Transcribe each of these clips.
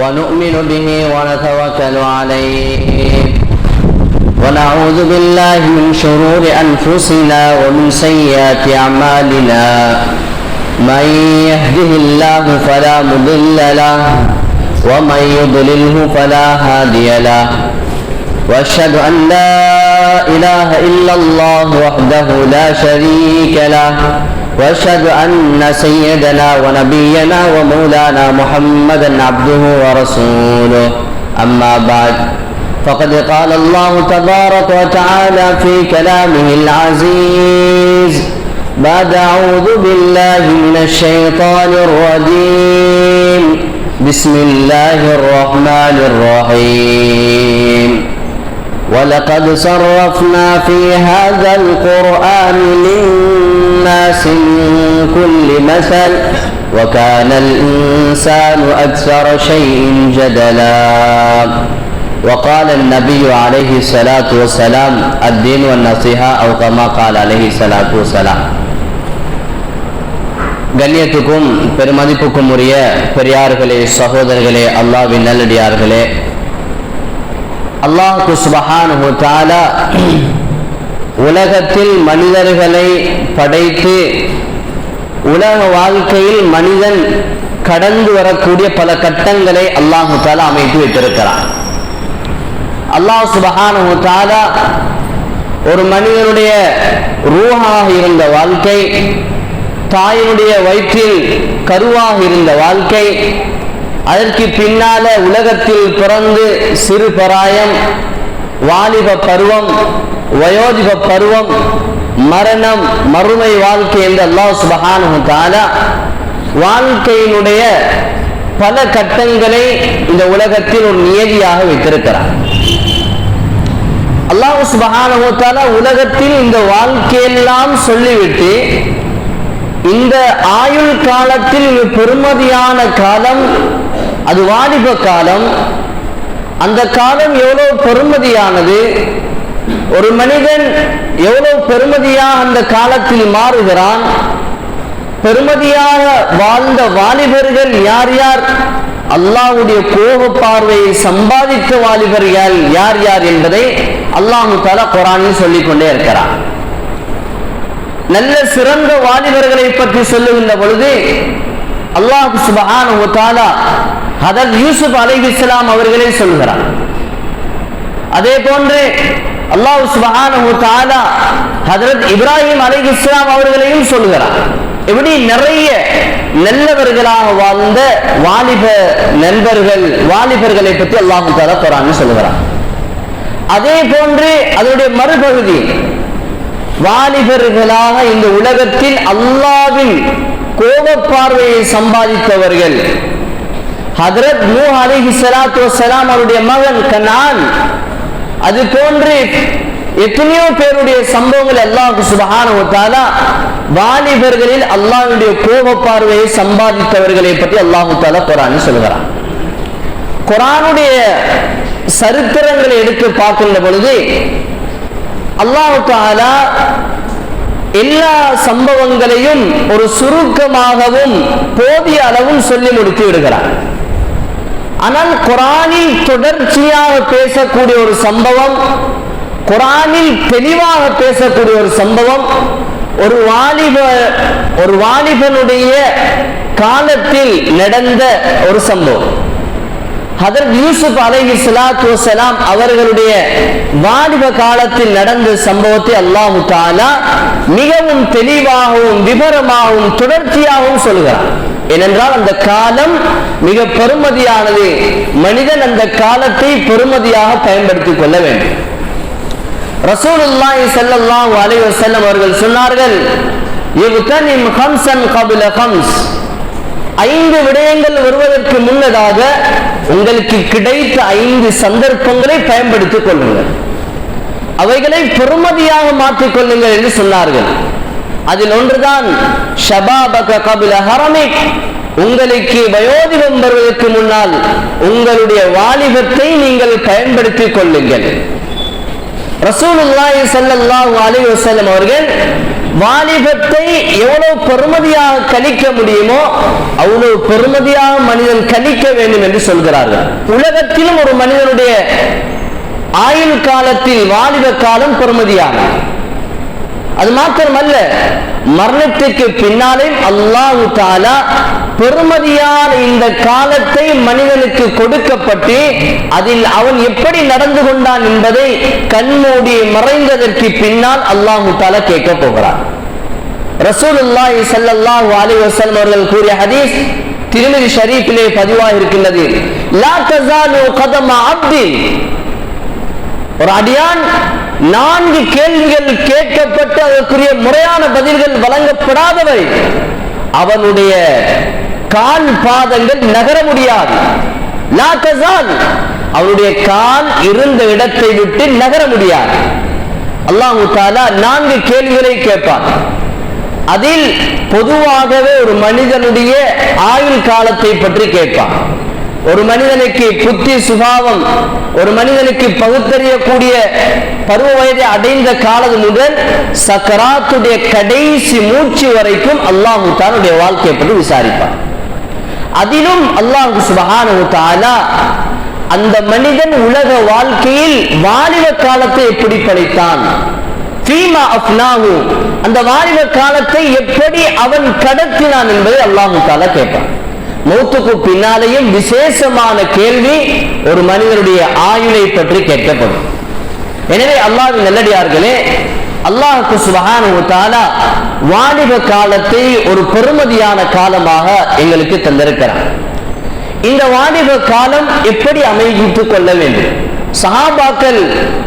ونؤمن به ونتوكل عليه. ونعوذ بالله من شرور أنفسنا ومن سيئات أعمالنا. من يهده الله فلا مضل له ومن يضلله فلا هادي له. وأشهد أن لا إله إلا الله وحده لا شريك له. وأشهد أن سيدنا ونبينا ومولانا محمدا عبده ورسوله. أما بعد فقد قال الله تبارك وتعالى في كلامه العزيز بعد أعوذ بالله من الشيطان الرجيم. بسم الله الرحمن الرحيم. ولقد صرفنا في هذا القرآن للناس من كل مثل وكان الإنسان أكثر شيء جدلا وقال النبي عليه الصلاة والسلام الدين والنصيحة أو كما قال عليه الصلاة والسلام கண்ணியத்துக்கும் பெருமதிப்புக்கும் உரிய பெரியார்களே சகோதரர்களே அல்லாவின் நல்லடியார்களே அல்லாஹு சுபஹான் உலகத்தில் மனிதர்களை படைத்து உலக வாழ்க்கையில் மனிதன் கடந்து வரக்கூடிய பல கட்டங்களை அல்லாஹு தாலா அமைத்து வைத்திருக்கிறான். அல்லாஹ் சுபஹானு தாலா ஒரு மனிதனுடைய ரூஹாக இருந்த வாழ்க்கை தாயினுடைய வயிற்றில் கருவாக இருந்த வாழ்க்கை அதற்கு பின்னால உலகத்தில் பிறந்து சிறு பராயம் வாலிப பருவம் வயோதிப பருவம் மரணம் மறுமை வாழ்க்கை என்று அல்லாஹ் சுபஹானு தாலா வாழ்க்கையினுடைய பல கட்டங்களை இந்த உலகத்தில் ஒரு நியதியாக வைத்திருக்கிறார். அல்லாஹ் சுபஹானு தாலா உலகத்தில் இந்த வாழ்க்கையெல்லாம் சொல்லிவிட்டு இந்த ஆயுள் காலத்தில் பெருமதியான காலம் அது வாலிப காலம். அந்த காலம் எவ்வளவு பெருமதியானது? ஒரு மனிதன் எவ்வளவு பெருமதியாக அந்த காலத்தில் மாறுகிறான்? பெருமதியாக வாழ்ந்த வாலிபர்கள் யார் யார்? அல்லாவுடைய கோப பார்வையை சம்பாதித்த வாலிபர்கள் யார் யார் என்பதை அல்லாஹு தாலா குரானில் சொல்லிக் கொண்டே இருக்கிறான். நல்ல சிறந்த வாலிபர்களை பற்றி சொல்லுகின்ற பொழுது அல்லாஹு சுபஹானு தாலா ஹதர் யூசுப் அலை இஸ்லாம் அவர்களே சொல்கிறார். அதே போன்று அல்லாஹ் சுபஹானு தாலா ஹதரத் இப்ராஹிம் அலை இஸ்லாம் அவர்களையும் சொல்கிறார். இப்படி நிறைய நல்லவர்களாக வாழ்ந்த வாலிப நண்பர்கள் வாலிபர்களை பற்றி அல்லாஹு தாலா குரான் சொல்லுகிறார் அதே போன்று அதனுடைய மறுபகுதி வாலிபர்களாக இந்த உலகத்தில் அல்லாவின் கோப பார்வையை சம்பாதித்தவர்கள் ஹதரத் நூ அலிஹி சலாத்து வசலாம் அவருடைய மகன் கனான் அது போன்று எத்தனையோ பேருடைய சம்பவங்கள் அல்லாஹு ஒத்தாலா வாலிபர்களில் அல்லாஹுடைய கோப பார்வையை சம்பாதித்தவர்களை பற்றி அல்லாஹு தாலா குரான் சொல்கிறான். குரானுடைய சரித்திரங்களை எடுத்து பார்க்கின்ற பொழுது அல்லாஹு தாலா எல்லா சம்பவங்களையும் ஒரு சுருக்கமாகவும் போதிய அளவும் சொல்லி முடித்து விடுகிறார் ஆனால் குரானில் தொடர்ச்சியாக பேசக்கூடிய ஒரு சம்பவம் குரானில் தெளிவாக பேசக்கூடிய ஒரு சம்பவம் ஒரு வாலிப ஒரு வாலிபனுடைய காலத்தில் நடந்த ஒரு சம்பவம். ஹதரத் யூசுப் அலைஹி சலாம் அவர்களுடைய வாலிப காலத்தில் நடந்த சம்பவத்தை அல்லாஹு தாலா மிகவும் தெளிவாகவும் விபரமாகவும் தொடர்ச்சியாகவும் சொல்கிறார். ஏனென்றால் அந்த காலம் மிக பெருமதியானது மனிதன் அந்த காலத்தை பெருமதியாக பயன்படுத்திக் கொள்ள வேண்டும். ரசூலுல்லாஹி ஸல்லல்லாஹு அலைஹி வஸல்லம் அவர்கள் சொன்னார்கள் இவ்தனிம் ஹம்சன் கபில ஹம்ஸ். ஐந்து விடயங்கள் வருவதற்கு முன்னதாக உங்களுக்கு கிடைத்த ஐந்து சந்தர்ப்பங்களை பயன்படுத்திக் கொள்ளுங்கள். அவைகளை பெருமதியாக மாற்றிக் கொள்ளுங்கள் என்று சொன்னார்கள். அதில் ஒன்றுதான் ஷபாபக கபில ஹரமிக். உங்களுக்கு வயோதிபம் வருவதற்கு முன்னால் உங்களுடைய வாலிபத்தை நீங்கள் பயன்படுத்திக் கொள்ளுங்கள். ரசூலுல்லாஹி ஸல்லல்லாஹு அலைஹி வஸல்லம் அவர்கள் வாலிபத்தை எவ்வளவு பெருமதியாக கழிக்க முடியுமோ அவ்வளவு பெருமதியாக மனிதன் கழிக்க வேண்டும் என்று சொல்கிறார்கள். உலகத்திலும் ஒரு மனிதனுடைய ஆயுள் காலத்தில் வாலிப காலம் பெருமதியானது. அது மாத்திரமல்ல மரணத்துக்கு பின்னாலே அல்லாஹு தாலா பெருமதியான இந்த காலத்தை மனிதனுக்கு கொடுக்கப்பட்டு அதில் அவன் எப்படி நடந்து கொண்டான் என்பதை கண்மூடி மறைந்ததற்கு பின்னால் அல்லாஹு தாலா கேட்க போகிறான். ரசூலுல்லாஹி ஸல்லல்லாஹு அலைஹி வஸல்லம் அவர்கள் கூறிய ஹதீஸ் திருமதி ஷரீஃபிலே பதிவாக இருக்கின்றது லா தஸாலு கதம அப்தின் ஒரு அடியான் நான்கு கேள்விகள் கேட்கப்பட்டு அதற்குரிய முறையான பதில்கள் வழங்கப்படாதவை. அவனுடைய கால் பாதங்கள் நகர முடியாது. அவனுடைய கால் இருந்த இடத்தை விட்டு நகர முடியாது. அல்லாஹு தாலா நான்கு கேள்விகளை கேட்பான். அதில் பொதுவாகவே ஒரு மனிதனுடைய ஆயுள் காலத்தை பற்றி கேட்பான். ஒரு மனிதனுக்கு புத்தி சுபாவம் ஒரு மனிதனுக்கு பகுத்தறியக்கூடிய பருவ வயதை அடைந்த காலம் முதல் சக்கராத்துடைய கடைசி மூச்சு வரைக்கும் அல்லாஹு தானுடைய வாழ்க்கையை பற்றி விசாரிப்பான். அதிலும் அல்லாஹு சுபஹானு தாலா அந்த மனிதன் உலக வாழ்க்கையில் வாலிப காலத்தை எப்படி படைத்தான்? அந்த வாலிப காலத்தை எப்படி அவன் கடத்தினான் என்பதை அல்லாஹு தாலா கேட்பான். மௌத்துக்கு பின்னாலேயும் விசேஷமான கேள்வி ஒரு மனிதனுடைய ஆயுளை பற்றி கேட்கப்படும். எனவே அல்லாஹ் நல்லடியார்களே அல்லாஹுக்கு சுபஹானஹு தஆலா வாலிப காலத்தை ஒரு பெருமதியான காலமாக எங்களுக்கு தந்திருக்கிறார். இந்த வாலிப காலம் எப்படி அமைத்துக் கொள்ள வேண்டும்? சஹாபாக்கள்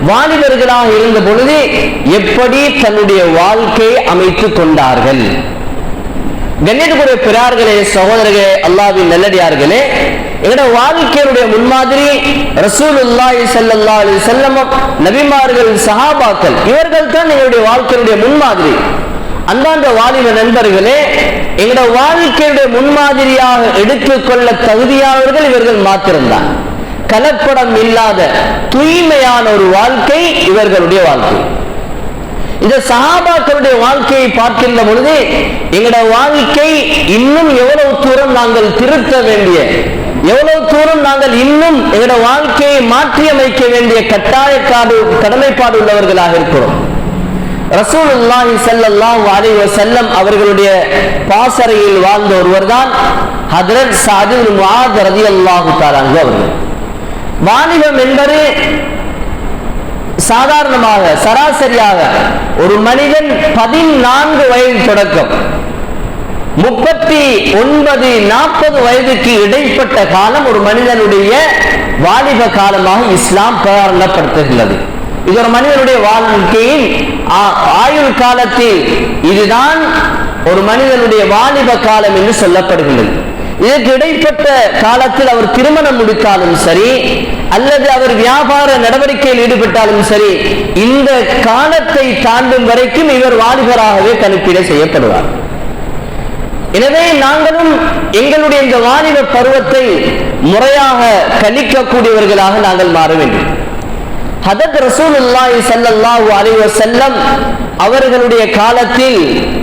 வாலிபர்களாக இருந்த பொழுது எப்படி தன்னுடைய வாழ்க்கையை அமைத்துக் கொண்டார்கள்? கண்ணியத்துக்குரிய பிறார்களே சகோதரர்களே அல்லாவின் நல்லடியார்களே எங்களோட வாழ்க்கையினுடைய முன்மாதிரி ரசூலுல்லாஹி ஸல்லல்லாஹு அலைஹி வஸல்லம் நபிமார்கள் சஹாபாக்கள் இவர்கள் தான் எங்களுடைய வாழ்க்கையினுடைய முன்மாதிரி. அந்தாண்ட வாலிப நண்பர்களே எங்களோட வாழ்க்கையுடைய முன்மாதிரியாக எடுத்துக்கொள்ள தகுதியானவர்கள் இவர்கள் மாத்திருந்தான் கலப்படம் இல்லாத தூய்மையான ஒரு வாழ்க்கை இவர்களுடைய வாழ்க்கை. இந்த சகாபாக்களுடைய வாழ்க்கையை பார்க்கின்ற பொழுது எங்களோட வாழ்க்கை இன்னும் எவ்வளவு தூரம் நாங்கள் திருத்த வேண்டிய எவ்வளவு தூரம் நாங்கள் இன்னும் எங்களோட வாழ்க்கையை மாற்றியமைக்க வேண்டிய கட்டாயக்காடு கடமைப்பாடு உள்ளவர்களாக இருக்கிறோம். ரசூலுல்லாஹி ஸல்லல்லாஹு அலைஹி வஸல்லம் அவர்களுடைய பாசறையில் வாழ்ந்த ஒருவர் தான் ஹஜ்ரத் சாது முஆத் ரலியல்லாஹு தஆலா அவர்கள். வாணிகம் என்பது சாதாரணமாக சராசரியாக ஒரு மனிதன் பதினான்கு வயது தொடக்கம். முப்பத்தி ஒன்பது நாற்பது வயதுக்கு இடைப்பட்ட காலம் ஒரு மனிதனுடைய வாலிப காலமாக இஸ்லாம் பிரகடனப்படுத்துகிறது இது ஒரு மனிதனுடைய வாழ்க்கையின் ஆயுள் காலத்தில் இதுதான் ஒரு மனிதனுடைய வாலிப காலம் என்று சொல்லப்படுகிறது இதற்கு இடைப்பட்ட காலத்தில் அவர் திருமணம் முடித்தாலும் சரி அல்லது அவர் வியாபார நடவடிக்கையில் ஈடுபட்டாலும் சரி இந்த காலத்தை தாண்டும் வரைக்கும் இவர் வாலிபராகவே கணிப்பீடு செய்யப்படுவார். எனவே நாங்களும் எங்களுடைய இந்த வாலிப பருவத்தை முறையாக கணிக்கக்கூடியவர்களாக நாங்கள் மாற வேண்டும். ஹதத் ரசூலுல்லாஹி ஸல்லல்லாஹு அலைஹி வஸல்லம் அவர்களுடைய காலத்தில்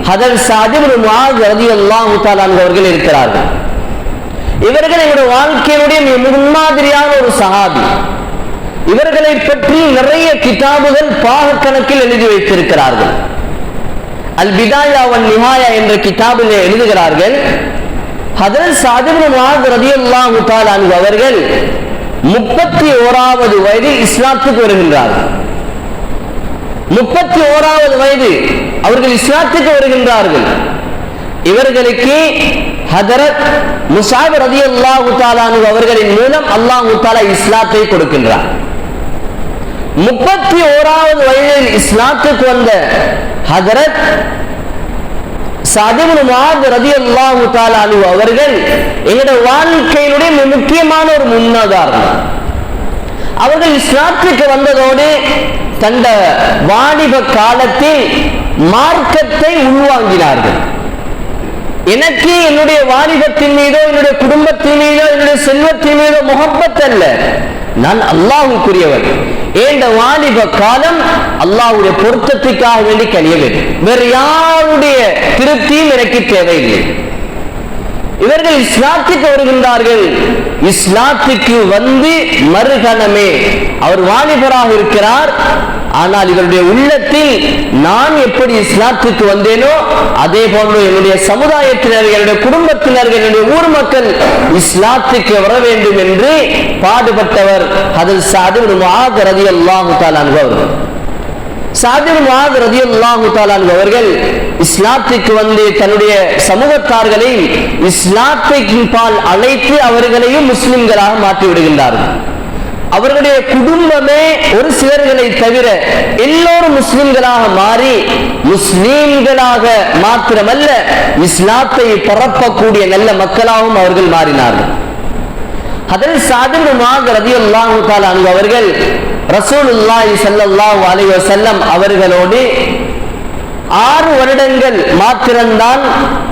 ஹதர் சாதிபுல் முஆத் ரலியல்லாஹு தஆலா அவர்கள் இருக்கிறார்கள். இவர்கள் எங்களுடைய வாழ்க்கையினுடைய முன்மாதிரியான ஒரு சகாபி இவர்களை பற்றி நிறைய கிதாபுகள் பாகக்கணக்கில் எழுதி வைத்திருக்கிறார்கள். அல் பிதாயா வன் நிமாயா என்ற கிதாபில் எழுதுகிறார்கள். ஹதரத் சாதிபுல் முஆத் ரலியல்லாஹு தஆலா அவர்கள் முப்பத்தி ஓராவது வயதில் இஸ்லாத்துக்கு வருகின்றார்கள் முப்பத்தி ஓராவது வயது அவர்கள் இஸ்லாத்துக்கு வருகின்றார்கள். இவர்களுக்கு ஹதரத் முசாப் ரலியல்லாஹு தஆலா அன்ஹு அவர்களின் மூலம் அல்லாஹு தஆலா இஸ்லாத்தை கொடுக்கின்றார். முப்பத்தி ஓராவது வயதில் இஸ்லாத்துக்கு வந்த ஹதரத் சதுபுல் முஆத் ரலியல்லாஹு தஆலா அவர்கள் எங்களுடைய வாழ்க்கையினுடைய மிக முக்கியமான ஒரு முன்னுதாரணம். அவர்கள் இஸ்லாத்துக்கு வந்ததோடு தந்த வாணிப காலத்தில் மார்க்கத்தை உள்வாங்கினார்கள். எனக்கு என்னுடைய வாலிபத்தின் மீதோ என்னுடைய குடும்பத்தின் மீதோ என்னுடைய செல்வத்தின் மீதோ முகப்பத் அல்ல நான் அல்லாஹுக்குரியவன். ஏண்ட வாலிப காலம் அல்லாவுடைய பொருத்தத்துக்காக வேண்டி கழிய வேண்டும் வேறு யாருடைய திருப்தியும் எனக்கு தேவையில்லை. இவர்கள் இஸ்லாத்துக்கு வருகின்றார்கள். இஸ்லாத்துக்கு வந்து மறுகணமே. அவர் வாலிபராக இருக்கிறார். ஆனால் இவருடைய உள்ளத்தில் நான் எப்படி இஸ்லாத்துக்கு வந்தேனோ அதே போன்று என்னுடைய சமுதாயத்தினர் என்னுடைய குடும்பத்தினர்கள் என்னுடைய ஊர் மக்கள் இஸ்லாத்துக்கு வர வேண்டும் என்று பாடுபட்டவர் அதில் சாது ரதி அல்லாஹு அவர்கள். சாதிர் மாத் ரதியல்லாஹு அவர்கள் இஸ்லாத்துக்கு வந்து தன்னுடைய சமூகத்தார்களை இஸ்லாத்தின் பால் அழைத்து அவர்களையும் முஸ்லிம்களாக மாற்றி விடுகின்றார்கள். அவர்களுடைய குடும்பமே ஒரு சிலர்களை தவிர எல்லோரும் முஸ்லிம்களாக மாறி முஸ்லீம்களாக மாத்திரமல்ல இஸ்லாத்தை பரப்பக்கூடிய நல்ல மக்களாகவும் அவர்கள் மாறினார்கள். அதில் சாதனமாக ரதியுல்லாஹு தாலா அவர்கள் ரசூலுல்லாஹி ஸல்லல்லாஹு அலைஹி வஸல்லம் அவர்களோடு ஆறு வருடங்கள் மாத்திரம்தான்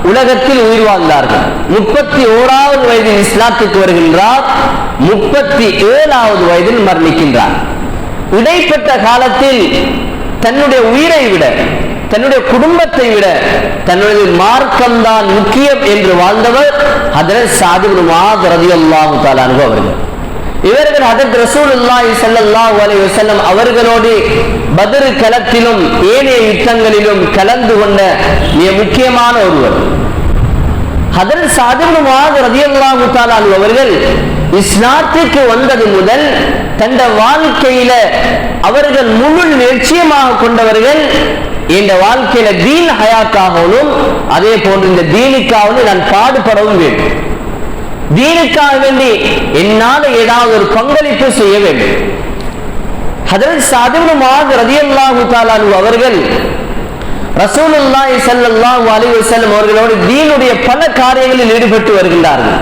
உலகத்தில் உயிர் வாழ்ந்தார்கள். முப்பத்தி ஓராவது வயதில் இஸ்லாத்துக்கு வருகின்றார் முப்பத்தி ஏழாவது வயதில் மரணிக்கின்றார். இடைப்பட்ட காலத்தில் தன்னுடைய உயிரை விட தன்னுடைய குடும்பத்தை விட தன்னுடைய மார்க்கம்தான் முக்கியம் என்று வாழ்ந்தவர் அதில் சாதிபு மாத் அனுபவர்கள் அவர்கள். இவர்கள் அதற்கு ரசூலுல்லாஹி ஸல்லல்லாஹு அலைஹி வஸல்லம் அவர்களோடு பத்ர் களத்திலும் ஏனைய யுத்தங்களிலும் கலந்து கொண்ட மிக முக்கியமான ஒருவர். ஹதரத் சாதிபு மாத் ரதியல்லாஹு தாலானு அவர்கள் இஸ்லாத்திற்கு வந்தது முதல் தந்த வாழ்க்கையில அவர்கள் முழு நிச்சயமாக கொண்டவர்கள் இந்த வாழ்க்கையில தீன் ஹயாக்காகவும் அதே போன்று இந்த தீனுக்காகவும் நான் பாடுபடவும் வேண்டும். தீனுக்காக வேண்டி என்னால் ஏதாவது ஒரு பங்களிப்பு செய்ய வேண்டும். அதில் சாதிபு ரதியல்லாஹு தாலானு அவர்கள் ரசூலுல்லாஹி ஸல்லல்லாஹு அலைஹி வஸல்லம் அவர்களோடு தீனுடைய பல காரியங்களில் ஈடுபட்டு வருகின்றார்கள்.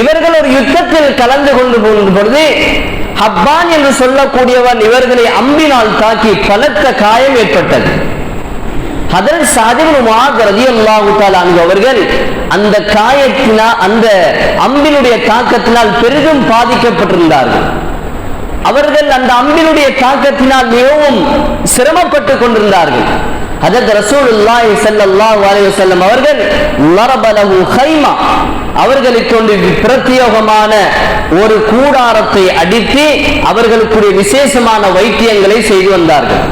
இவர்கள் ஒரு யுத்தத்தில் கலந்து கொண்டு போகும் பொழுது ஹப்பான் என்று சொல்லக்கூடியவன் இவர்களை அம்பினால் தாக்கி பலத்த காயம் ஏற்பட்டது. அதில் சாதிபு மாத் ரதியல்லாஹு தஆலா அவர்கள் அந்த காயத்தினால் அந்த அம்பினுடைய தாக்கத்தினால் பெரிதும் பாதிக்கப்பட்டிருந்தார்கள். அவர்கள் அந்த அம்பினுடைய தாக்கத்தினால் மிகவும் சிரமப்பட்டு கொண்டிருந்தார்கள். அதற்கு ரசூலுல்லாஹி ஸல்லல்லாஹு அலைஹி வஸல்லம் அவர்கள் லரபலஹு கைமா. அவர்களுக்கு ஒன்று பிரத்யேகமான ஒரு கூடாரத்தை அடித்து அவர்களுக்குரிய விசேஷமான வைத்தியங்களை செய்து வந்தார்கள்.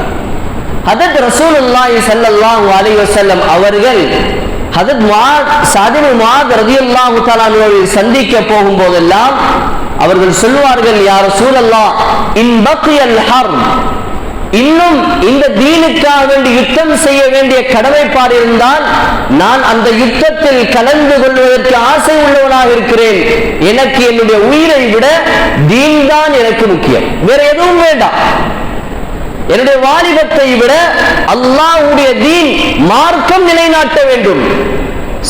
அதற்கு ரசூலுல்லாஹி ஸல்லல்லாஹு அலைஹி வஸல்லம் அவர்கள் ஹதத் முஆத் சாதிபு முஆத் ரலியல்லாஹு முத்தாலாமியை சந்திக்க போகும்போதெல்லாம் அவர்கள் சொல்வார்கள் யார் சூழல்லா இன் பக்கியல் ஹர்ம் இன்னும் இந்த தீனுக்காக வேண்டி யுத்தம் செய்ய வேண்டிய கடமைப்பாடு இருந்தால் நான் அந்த யுத்தத்தில் கலந்து கொள்வதற்கு ஆசை உள்ளவனாக இருக்கிறேன். எனக்கு என்னுடைய உயிரை விட தீன் தான் எனக்கு முக்கியம். வேற எதுவும் வேண்டாம். என்னுடைய வாலிபத்தை விட அல்லாஹ்வுடைய தீன் மார்க்கம் நிலைநாட்ட வேண்டும்.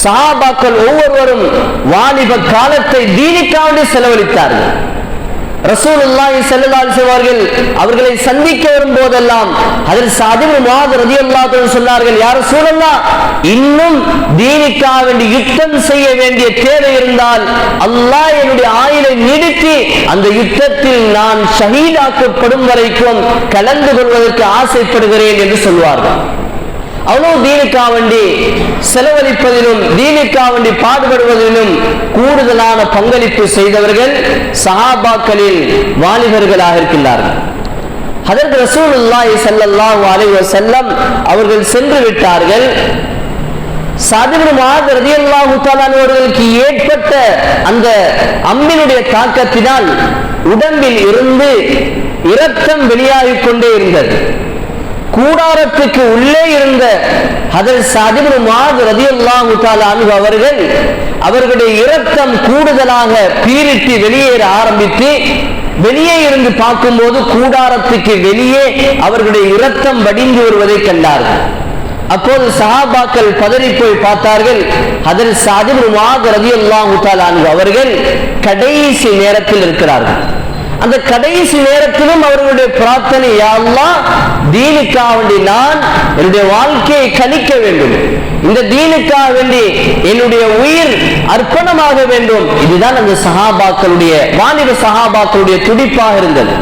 சஹாபாக்கள் ஒவ்வொருவரும் வாலிப காலத்தை தீனிக்காண்டு செலவழித்தார்கள். ரசூலுல்லாஹி ஸல்லல்லாஹு அலைஹி அவர்கள் அவர்களை சந்திக்க வரும்போதெல்லாம் அதில் சாதிபு முஆத் ரலியல்லாஹு அன்ஹு சொன்னார்கள் யா ரசூலல்லாஹ் இன்னும் தீனிக்காக வேண்டி யுத்தம் செய்ய வேண்டிய தேவை இருந்தால் அல்லாஹ் என்னுடைய ஆயுளை நீடித்து அந்த யுத்தத்தில் நான் ஷஹீதாக்கப்படும் வரைக்கும் கலந்து கொள்வதற்கு ஆசைப்படுகிறேன் என்று சொல்வார்கள். அவ்வளவு தீனுக்காக வேண்டி செலவழிப்பதிலும் தீனுக்காக வேண்டி பாடுபடுவதிலும் கூடுதலான பங்களிப்பு செய்தவர்கள் சஹாபாக்களில் வாலிபர்களாக இருக்கின்றார்கள். அதற்கு ரசூலுல்லாஹி ஸல்லல்லாஹு அலைஹி வஸல்லம் அவர்கள் சென்று விட்டார்கள். சாதிபு மாத் அவர்களுக்கு ஏற்பட்ட அந்த அம்பினுடைய தாக்கத்தினால் உடம்பில் இருந்து இரத்தம் வெளியாகிக் கொண்டே இருந்தது. கூடாரத்துக்கு உள்ளே இருந்த அதில் சாதிபு மாத் ரதியல்லாஹு தஆலா அவர்கள் அவர்களுடைய இரத்தம் கூடுதலாக பீரிட்டு வெளியேற ஆரம்பித்து வெளியே இருந்து பார்க்கும்போது கூடாரத்துக்கு வெளியே அவர்களுடைய இரத்தம் வடிந்து வருவதை கண்டார்கள் அப்போது சஹாபாக்கள் பதறி போய் பார்த்தார்கள். அதில் சாதிபு மாத் ரதியல்லாஹு தஆலா அவர்கள் கடைசி நேரத்தில் இருக்கிறார்கள். அந்த கடைசி நேரத்திலும் அவர்களுடைய பிரார்த்தனை யாழ்லா தீனுக்காக வேண்டி நான் என்னுடைய வாழ்க்கையை கணிக்க வேண்டும். இந்த தீனுக்காக வேண்டி என்னுடைய உயிர் அர்ப்பணமாக வேண்டும். இதுதான் அந்த சகாபாக்களுடைய வாலிப சஹாபாக்களுடைய துடிப்பாக இருந்தது.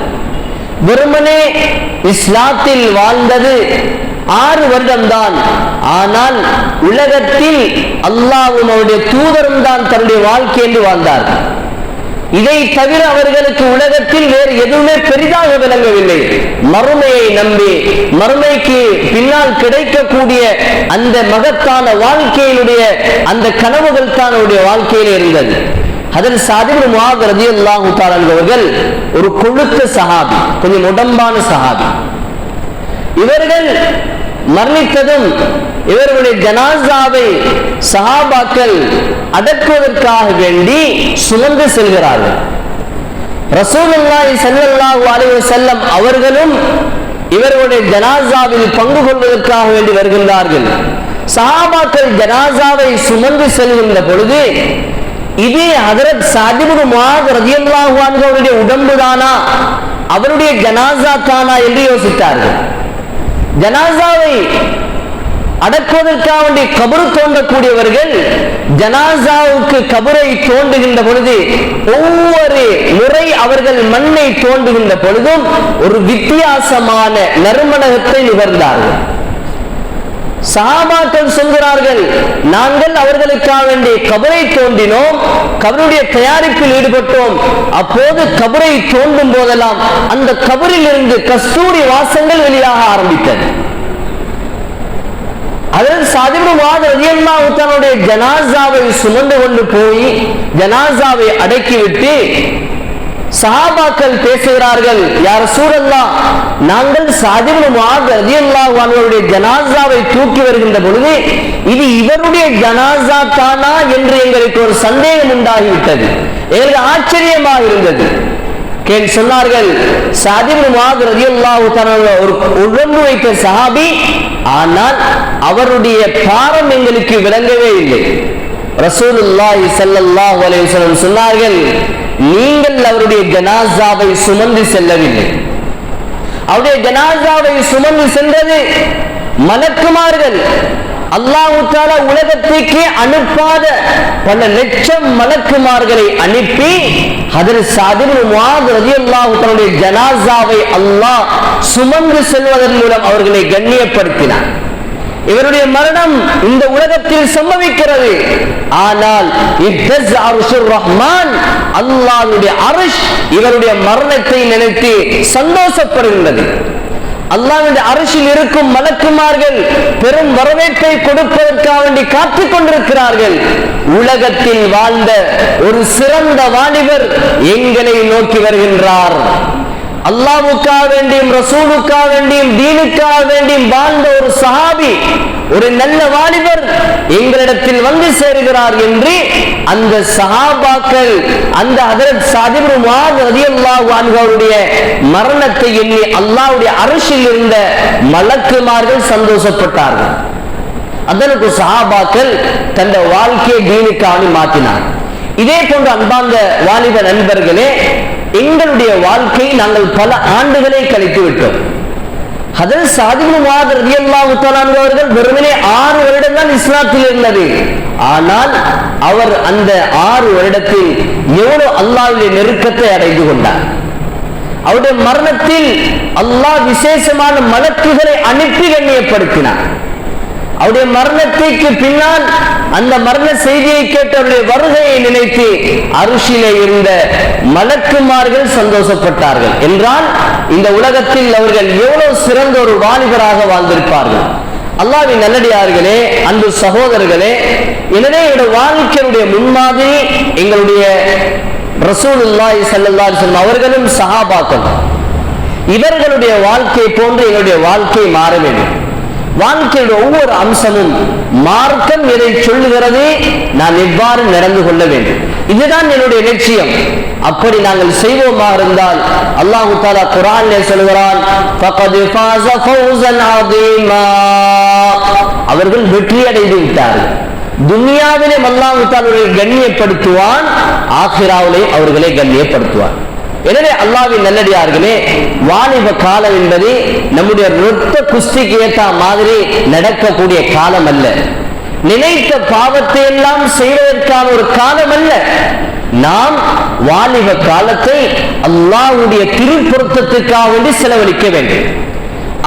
வெறுமனே இஸ்லாத்தில் வாழ்ந்தது ஆறு வருடம்தான். ஆனால் உலகத்தில் அல்லாவும் அவருடைய தூதரும் தான் தன்னுடைய வாழ்க்கை என்று வாழ்ந்தார் இதை தவிர அவர்களுக்கு உலகத்தில் வேறு எதுவுமே பெரிதாக விளங்கவில்லை. மறுமையை நம்பி மறுமைக்கு பின்னால் கிடைக்கக்கூடிய அந்த மகத்தான வாழ்க்கையினுடைய அந்த கனவுகள் தான் அவருடைய வாழ்க்கையில் இருந்தது. அதில் சாதிபு முகாக் அல்லாஹு அவர்கள் ஒரு கொழுத்த சஹாபி கொஞ்சம் உடம்பான சஹாபி. இவர்கள் மரணித்ததும் இவர்களுடைய ஜனாசாவை சஹாபாக்கள் அடக்குவதற்காக வேண்டி சுமந்து செல்கிறார்கள். ரசூலுல்லாஹி ஸல்லல்லாஹு அலைஹி வஸல்லம் அவர்களும் இவர்களுடைய ஜனாசாவில் பங்கு கொள்வதற்காக வேண்டி வருகின்றார்கள். சஹாபாக்கள் ஜனாசாவை சுமந்து செல்கின்ற பொழுது இதே ஹதரத் சாதிபு முஆத் ரலியல்லாஹு அன்ஹு அவருடைய உடம்பு தானா அவருடைய ஜனாசா தானா என்று யோசித்தார்கள். ஜனாசாவை அடக்குவதற்காக வேண்டி கபரு தோண்டக்கூடியவர்கள் ஜனாசாவுக்கு கபரை தோண்டுகின்ற பொழுது ஒவ்வொரு முறை அவர்கள் மண்ணை தோண்டுகின்ற பொழுதும் ஒரு வித்தியாசமான நறுமணகத்தை நுகர்ந்தார்கள். சஹாபாக்கள் சொல்கிறார்கள் நாங்கள் அவர்களுக்காக வேண்டி கபரை தோண்டினோம் கபருடைய தயாரிப்பில் ஈடுபட்டோம். அப்போது கபரை தோண்டும் போதெல்லாம் அந்த கபரில் இருந்து கஸ்தூரி வாசங்கள் வெளியாக ஆரம்பித்தது. அதன் சாதிபுவாத தன்னுடைய ஜனாசாவை சுமந்து கொண்டு போய் ஜனாசாவை அடக்கிவிட்டு சஹாபாக்கள் பேசுகிறார்கள் யார் சூழல்லா நாங்கள் சாதிபுவாத ரதியல்லாஹு ஜனாசாவை தூக்கி வருகின்ற பொழுது இது இவருடைய ஜனாசா தானா என்று எங்களுக்கு ஒரு சந்தேகம் உண்டாகிவிட்டது. எங்களுக்கு ஆச்சரியமாக இருந்தது. கேள் சொன்னார்கள் சாதிபு மாது ரதியல்லாஹு ஒரு உடம்பு வைத்த சஹாபி ஆனால் அவருடைய பாரம் எங்களுக்கு விளங்கவே இல்லை. ரசூலுல்லாஹி சல்லல்லாஹு அலைஹி வஸல்லம் சொன்னார்கள் நீங்கள் அவருடைய ஜனாசாவை சுமந்து செல்லவில்லை. அவருடைய ஜனாசாவை சுமந்து சென்றது மலக்குமார்கள். அல்லாஹு உலகத்திற்கு அனுப்பாத பல லட்சம் மலக்குமார்களை அனுப்பி அதில் சாதிபு முஆத் ரலியல்லாஹு தன்னுடைய ஜனாசாவை அல்லாஹ் சுமந்து செல்வதன் மூலம் அவர்களை கண்ணியப்படுத்தினார் இவருடைய மரணம் இந்த உலகத்தில் சம்பவிக்கிறது. ஆனால் ரஹ்மான் அல்லாஹ்வுடைய அரிஷ் இவருடைய மரணத்தை நினைத்து சந்தோஷப்படுகின்றது. அல்லாஹ்வுடைய அரசில் இருக்கும் மலக்குமார்கள் பெரும் வரவேற்பை கொடுப்பதற்காக வேண்டி காத்துக் கொண்டிருக்கிறார்கள். உலகத்தில் வாழ்ந்த ஒரு சிறந்த வாலிபர் எங்களை நோக்கி வருகின்றார். அல்லாவுக்கா வேண்டியும் ரசூலுக்கா வேண்டியும் தீனுக்கா வேண்டியும் வாழ்ந்த ஒரு சஹாபி ஒரு நல்ல வாலிபர் எங்களிடத்தில் வந்து சேருகிறார் என்று அந்த சஹாபாக்கள் அந்த ஹதரத் சாதிபு மாத் ரதியல்லாஹு அன்ஹு மரணத்தை எண்ணி அல்லாஹ்வுடைய அரசில் இருந்த மலக்குமார்கள் சந்தோஷப்பட்டார்கள். அதற்கு சஹாபாக்கள் தந்த வாழ்க்கையை தீனுக்காக மாற்றினார் இதே போன்ற அன்பாந்த வாலிப நண்பர்களே எங்களுடைய வாழ்க்கையை நாங்கள் பல ஆண்டுகளை கழித்து விட்டோம் அதில் சாதிபு மாதர் அவர்கள் வெறுமனே ஆறு வருடம் தான் இஸ்லாத்தில் இருந்தது. ஆனால் அவர் அந்த ஆறு வருடத்தில் எவ்வளவு அல்லாவுடைய நெருக்கத்தை அடைந்து கொண்டார். அவருடைய மரணத்தில் அல்லாஹ் விசேஷமான மலக்குகளை அனுப்பி கண்ணியப்படுத்தினார். அவருடைய மரணத்திற்கு பின்னால் அந்த மரண செய்தியை கேட்டவருடைய வருகையை நினைத்து அரிசியிலே இருந்த மலக்குமார்கள் சந்தோஷப்பட்டார்கள். என்றால் இந்த உலகத்தில் அவர்கள் எவ்வளவு சிறந்த ஒரு வாலிபராக வாழ்ந்திருப்பார்கள். அல்லாவின் நல்லடியார்களே அன்பு சகோதரர்களே எனவே என்னுடைய வாழ்க்கையுடைய முன்மாதிரி எங்களுடைய ரசூலுல்லாய் செல்லல்லா அலைஹி அவர்களும் சஹாபாக்கள். இவர்களுடைய வாழ்க்கை போன்று எங்களுடைய வாழ்க்கை மாற வேண்டும். வாழ்க்கையில் ஒவ்வொரு அம்சமும் மார்க்கம் எதை சொல்லுகிறது நான் எவ்வாறு நடந்து கொள்ள வேண்டும். இதுதான் என்னுடைய லட்சியம். அப்படி நாங்கள் செய்வோமா இருந்தால் அல்லாஹு தாலா குரான் சொல்கிறான் அவர்கள் வெற்றி அடைந்து விட்டார்கள். துனியாவிலே அல்லாஹு தாலுடைய கண்ணியப்படுத்துவான் ஆখিরাவிலே அவர்களை கண்ணியப்படுத்துவான். எனவே அல்லாவின் நல்லடியார்களே வாலிப காலம் என்பது நம்முடைய நொத்த குஸ்திக்கு ஏற்ற மாதிரி நடக்கக்கூடிய காலம் அல்ல. நினைத்த பாவத்தை எல்லாம் செய்வதற்கான ஒரு காலம் அல்ல. நாம் வாலிப காலத்தை அல்லாஹ்வுடைய திருப்பொருத்தத்துக்காக வேண்டி செலவழிக்க வேண்டும்.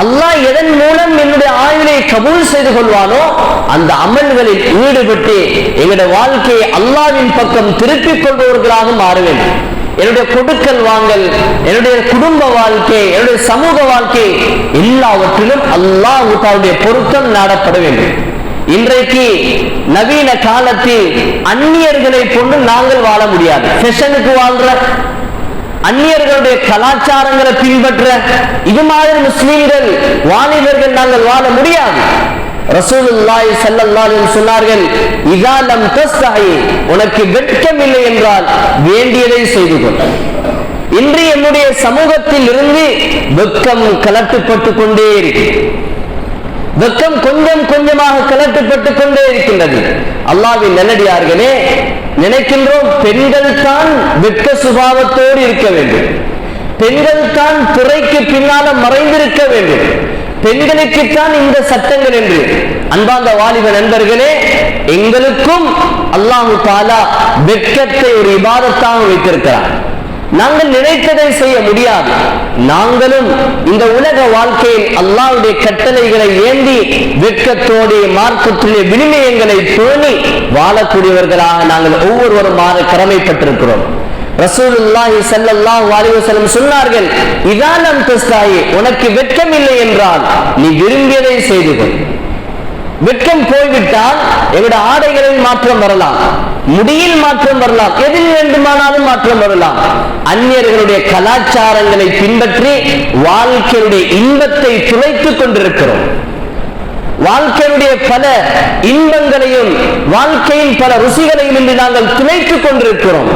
அல்லாஹ் எதன் மூலம் என்னுடைய ஆயுளை கபூல் செய்து கொள்வானோ அந்த அமல்களில் ஈடுபட்டு எங்களுடைய வாழ்க்கையை அல்லாவின் பக்கம் திருப்பிக் கொள்பவர்களாக மாற வேண்டும். என்னுடைய கொடுக்கல் வாங்கல் என்னுடைய குடும்ப வாழ்க்கை என்னுடைய சமூக வாழ்க்கை எல்லாவற்றிலும் அல்லாஹ் தன்னுடைய பொருத்தம் நாடப்பட வேண்டும். இன்றைக்கு நவீன காலத்தில் அந்நியர்களை கொண்டு நாங்கள் வாழ முடியாது. ஃபெஷனுக்கு வாழ்ற அந்நியர்களுடைய கலாச்சாரங்களை பின்பற்ற இது மாதிரி முஸ்லீம்கள் வாலிபர்கள் நாங்கள் வாழ முடியாது. ரசூலுல்லாஹி ஸல்லல்லாஹு அலைஹி சொன்னார்கள் இதா லம் தஸ்ஹி உனக்கு வெட்கம் இல்லை என்றால் வேண்டியதை செய்து கொள். இன்று என்னுடைய சமூகத்தில் இருந்து வெட்கம் கலட்டுப்பட்டு கொண்டே இருக்கிறது. வெட்கம் கொஞ்சம் கொஞ்சமாக கலட்டுப்பட்டு கொண்டே இருக்கின்றது. அல்லாவின் நல்லடியார்களே நினைக்கின்றோம் பெண்கள் தான் வெட்க சுபாவத்தோடு இருக்க வேண்டும். பெண்கள் தான் துறைக்கு பின்னால மறைந்திருக்க வேண்டும். பெண்களுக்குத்தான் இந்த சட்டங்கள் என்று. அன்பாந்த வாலிப நண்பர்களே எங்களுக்கும் அல்லாஹு தாலா வெட்கத்தை ஒரு இபாதத்தாக வைத்திருக்கிறார். நாங்கள் நினைத்ததை செய்ய முடியாது. நாங்களும் இந்த உலக வாழ்க்கையில் அல்லாவுடைய கட்டளைகளை ஏந்தி வெட்கத்தோடு மார்க்கத்துடைய வினிமயங்களை பேணி வாழக்கூடியவர்களாக நாங்கள் ஒவ்வொருவரும் மாற கடமைப்பட்டிருக்கிறோம். ரசூலுல்லாஹி ஸல்லல்லாஹு அலைஹி வஸல்லம் சொன்னார்கள் இதானம் தஸ்தாயி உனக்கு வெட்கம் இல்லை என்றால் நீ விரும்பியதை செய்து கொள். வெட்கம் போய்விட்டால் எங்களுடைய ஆடைகளில் மாற்றம் வரலாம் முடியில் மாற்றம் வரலாம் எதில் வேண்டுமானாலும் மாற்றம் வரலாம். அந்நியர்களுடைய கலாச்சாரங்களை பின்பற்றி வாழ்க்கையுடைய இன்பத்தை துளைத்துக் கொண்டிருக்கிறோம். வாழ்க்கையுடைய பல இன்பங்களையும் வாழ்க்கையின் பல ருசிகளையும் இன்று நாங்கள் துளைத்துக் கொண்டிருக்கிறோம்.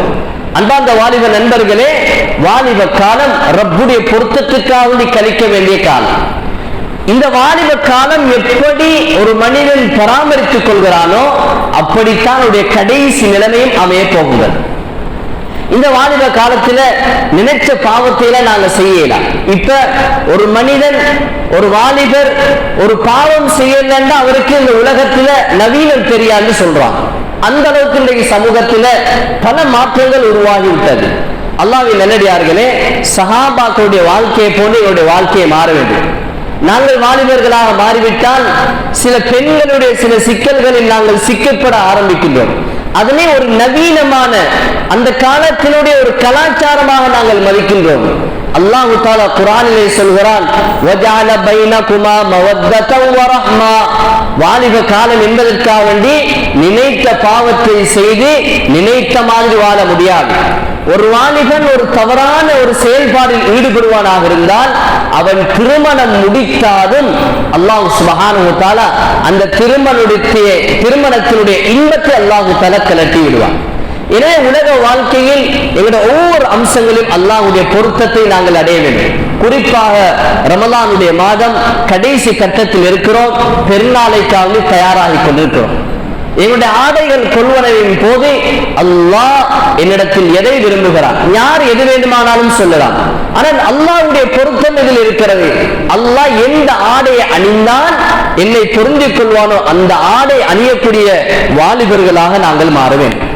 அன்பார்ந்த வாலிப நண்பர்களே வாலிப காலம் ரப்புடைய பொருத்தத்துக்காக கழிக்க வேண்டிய காலம். இந்த வாலிப காலம் எப்படி ஒரு மனிதன் பராமரித்துக் கொள்கிறானோ அப்படித்தான் அவருடைய கடைசி நிலைமையும் அமைய போகுங்கள் இந்த வாலிப காலத்துல நினைச்ச பாவத்தையில நாங்க செய்யலாம். இப்ப ஒரு மனிதன் ஒரு வாலிபர் ஒரு பாவம் செய்யலன்னா அவருக்கு இந்த உலகத்துல நவீனம் தெரியாதுன்னு சொல்றான் அந்த அளவுக்கு இன்றைக்கு சமூகத்துல பல மாற்றங்கள் உருவாகிவிட்டது அல்லாவின் நல்லடியார்களே சஹாபாக்களுடைய வாழ்க்கையை போல இவருடைய வாழ்க்கையை மாற வேண்டும். நாங்கள் வாலிபர்களாக மாறிவிட்டால் சில பெண்களுடைய சில சிக்கல்களில் நாங்கள் சிக்கப்பட ஆரம்பிக்கின்றோம். அதனே ஒரு நவீனமான அந்த காலத்தினுடைய ஒரு கலாச்சாரமாக நாங்கள் மதிக்கின்றோம். அல்லாஹு தாலா குரானிலே சொல்கிறான் வாலிப காலம் என்பதற்காக வேண்டி நினைத்த பாவத்தை செய்து நினைத்த மாதிரி வாழ முடியாது. ஒரு வாலிபன் ஒரு தவறான ஒரு செயல்பாடில் ஈடுபடுவானாக இருந்தால் அவன் திருமணம் முடித்தாலும் அல்லாஹ் சுபகானு தாலா அந்த திருமணத்தினுடைய திருமணத்தினுடைய இன்பத்தை அல்லாஹு தலா கலட்டி விடுவான். எனவே உலக வாழ்க்கையில் எங்களுடைய ஒவ்வொரு அம்சங்களிலும் அல்லாவுடைய பொருத்தத்தை நாங்கள் அடைய வேண்டும். குறிப்பாக ரமலானுடைய மாதம் கடைசி கட்டத்தில் இருக்கிறோம். பெருநாளைக்காக தயாராகி கொண்டிருக்கிறோம். எங்களுடைய ஆடைகள் கொள்வனவின் போது அல்லாஹ் என்னிடத்தில் எதை விரும்புகிறார்? யார் எது வேண்டுமானாலும் சொல்லலாம். ஆனால் அல்லாஹுடைய பொருத்தம் இதில் இருக்கிறது. அல்லாஹ் எந்த ஆடையை அணிந்தால் என்னை பொருந்திக் கொள்வானோ அந்த ஆடை அணியக்கூடிய வாலிபர்களாக நாங்கள் மாற வேண்டும்.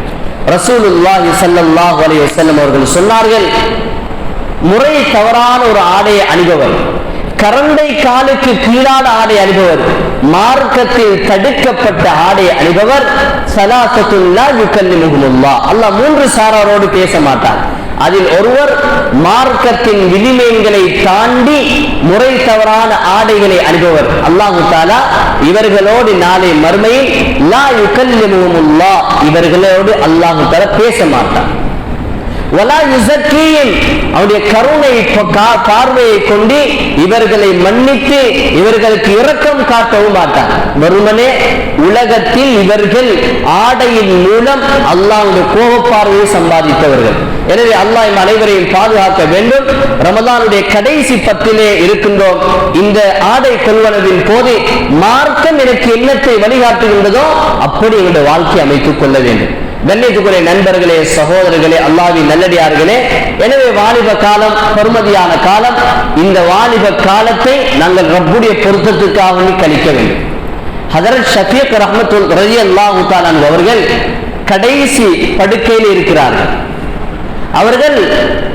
ரசூலுல்லாஹி சல்லாஹ் அலி வசல்லம் அவர்கள் சொன்னார்கள் முறை தவறான ஒரு ஆடையை அணிபவர் கரண்டை காலுக்கு கீழான ஆடை அணிபவர் மார்க்கத்தில் தடுக்கப்பட்ட ஆடை அணிபவர் சலாசத்துல்லா யுக்கல்லிமுகுமுல்லா அல்லாஹ் மூன்று சாராரோடு பேச மாட்டார் அதில் ஒருவர் மார்க்கத்தின் விதிமயங்களை தாண்டி முறை தவறான ஆடைகளை அணிபவர். அல்லாஹு தாலா இவர்களோடு நாளை மறுமையில் லா யுகல்லிமுல்லா இவர்களோடு அல்லாஹு தாலா பேச மாட்டார் அவருடைய கருணை கா- பார்வையை கொண்டு இவர்களை மன்னித்து இவர்களுக்கு இரக்கம் காட்டவும் மாட்டார் வருமனே உலகத்தில் இவர்கள் ஆடையின் மூலம் அல்லாஹ்வுடைய கோபப்பார்வையை சம்பாதித்தவர்கள். எனவே அல்லாஹ் இம் அனைவரையும் பாதுகாக்க வேண்டும். ரமதானுடைய கடைசி பத்திலே இருக்கின்றோம். இந்த ஆடை கொள்வனவின் போது மார்க்கம் எனக்கு எண்ணத்தை வழிகாட்டுகின்றதோ அப்படி எங்களுடைய வாழ்க்கை அமைத்துக் கொள்ள வேண்டும். கண்ணியத்துக்குரிய நண்பர்களே சகோதரர்களே அல்லாவின் நல்லடியார்களே எனவே வாலிப காலம் பொறுமதியான காலம் இந்த வாலிப காலத்தை நாங்கள் ரப்புடைய பொருத்தத்துக்காக கழிக்க வேண்டும். ஹதரத் ஷபீக் ரஹமத்துல் ரஜி அல்லாஹு அவர்கள் கடைசி படுக்கையில் இருக்கிறார்கள். அவர்கள்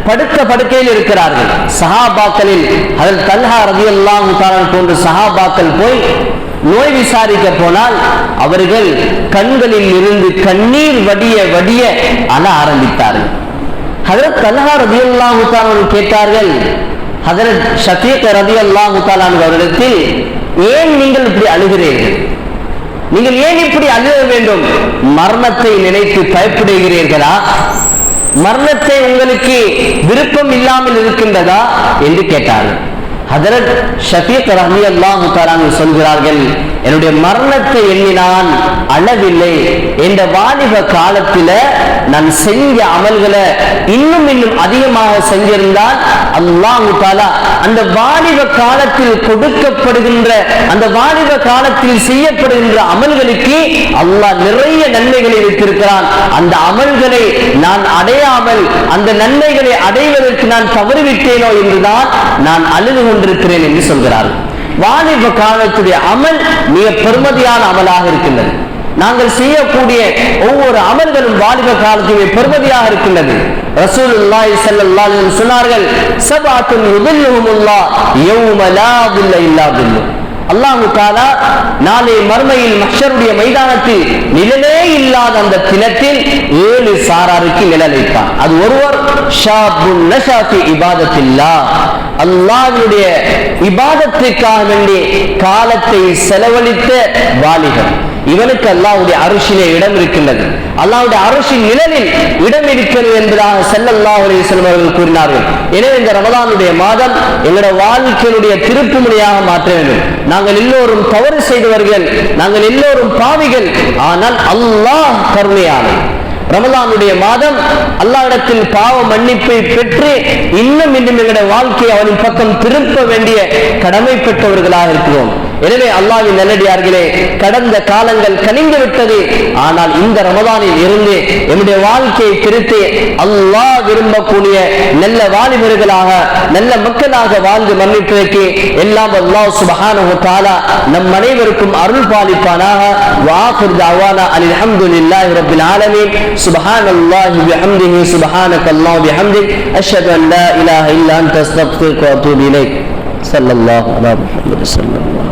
படுக்க படுக்கையில் இருக்கிறார்கள். சஹாபாக்களில் அதில் தல்ஹா ரதி எல்லாம் போன்ற சஹாபாக்கள் போய் நோய் விசாரிக்க போனால் அவர்கள் கண்களில் இருந்து கண்ணீர் வடிய வடிய அழ ஆரம்பித்தார்கள். ஹதரத் தல்ஹா ரதி எல்லாம் கேட்டார்கள் ஹதரத் ஷஃபீக் ரதி எல்லாம் அவரிடத்தில் ஏன் நீங்கள் இப்படி அழுகிறீர்கள்? நீங்கள் ஏன் இப்படி அழுக வேண்டும்? மரணத்தை நினைத்து பயப்படுகிறீர்களா? மரணத்தை உங்களுக்கு விருப்பம் இல்லாமல் இருக்கின்றதா? என்று கேட்டார்கள். ஹதரத் ஷபீக் ரஹி அல்லாஹு சொல்கிறார்கள் என்னுடைய மரணத்தை எண்ணி நான் அளவில்லை. இந்த வாலிப காலத்தில் நான் செஞ்ச அமல்களை இன்னும் இன்னும் அதிகமாக செஞ்சிருந்தால் அல்லாஹு தாலா அந்த வாலிப காலத்தில் கொடுக்கப்படுகின்ற அந்த வாலிப காலத்தில் செய்யப்படுகின்ற அமல்களுக்கு அல்லாஹ் நிறைய நன்மைகளை வைத்திருக்கிறான் அந்த அமல்களை நான் அடையாமல் அந்த நன்மைகளை அடைவதற்கு நான் தவறிவிட்டேனோ என்றுதான் நான் அழுது கொண்டிருக்கிறேன் என்று சொல்கிறார்கள் வாலிப காலத்துடைய அமல் மிக பெருமதியான அமலாக இருக்கின்றது. நாங்கள் செய்யக்கூடிய ஒவ்வொரு அமல்களும் வாலிப காலத்திலே பெருமதியாக இருக்கின்றது. ரசூலுல்லாஹி ஸல்லல்லாஹு அலைஹி சொன்னார்கள் சபஅத்துன் யுதில்லுஹுமுல்லாஹ் யௌம லா தில்ல இல்லா தில்லு. அல்லாஹு தாலா நாளை மர்மையில் மஷருடைய மைதானத்தில் நிழலே இல்லாத அந்த தினத்தில் ஏழு சாராருக்கு நிழல் வைப்பான் அது ஒருவர் இபாதத்தில்லா. அல்லாஹ்வுடைய இபாதத்திற்காக வேண்டி காலத்தை செலவழித்த வாலிபன். இவனுக்கு அல்லாவுடைய அரிசிலே இடம் இருக்கின்றது. அல்லாவுடைய அரசின் நிழலில் இடம் இருக்கிறது என்பதாக செல்லல்லாஹ் அலிஸ்லம் அவர்கள் கூறினார்கள். எனவே இந்த ரமதானுடைய மாதம் எங்களுடைய வாழ்க்கையினுடைய திருப்பு முனையாக மாற்ற வேண்டும். நாங்கள் எல்லோரும் தவறு செய்தவர்கள் நாங்கள் எல்லோரும் பாவிகள் ஆனால் அல்லாஹ் கருணையானது ரமலானுடைய மாதம் அல்லாவிடத்தில் பாவ மன்னிப்பை பெற்று இன்னும் இன்னும் எங்களுடைய வாழ்க்கையை அவனின் பக்கம் திருப்ப வேண்டிய கடமை பெற்றவர்களாக இருக்கிறோம். எனவே அல்லாவின் நல்லடியார்களே கடந்த காலங்கள் கனிந்து விட்டது. ஆனால் இந்த ரமதானில் இருந்து என்னுடைய வாழ்க்கையை திருத்தி அல்லாஹ் விரும்பக்கூடிய நல்ல வாலிபர்களாக நல்ல மக்களாக வாழ்ந்து மன்னிப்பதற்கு எல்லாம் அல்லாஹ் சுபஹானஹு தஆலா நம் அனைவருக்கும் அருள் பாலிப்பானாக. வாஃபிர் தஅவானா அனில் ஹம்துலில்லாஹி ரப்பில் ஆலமீன். சுப்ஹானல்லாஹி பிஹம்திஹி சுப்ஹானக்கல்லாஹு பிஹம்திக் அஷ்ஹது அன் லா இலாஹா இல்லா அன்த அஸ்தக்ஃபிருக வ அத்தூபு இலைக். ஸல்லல்லாஹு அலா முஹம்மது ஸல்லல்லாஹு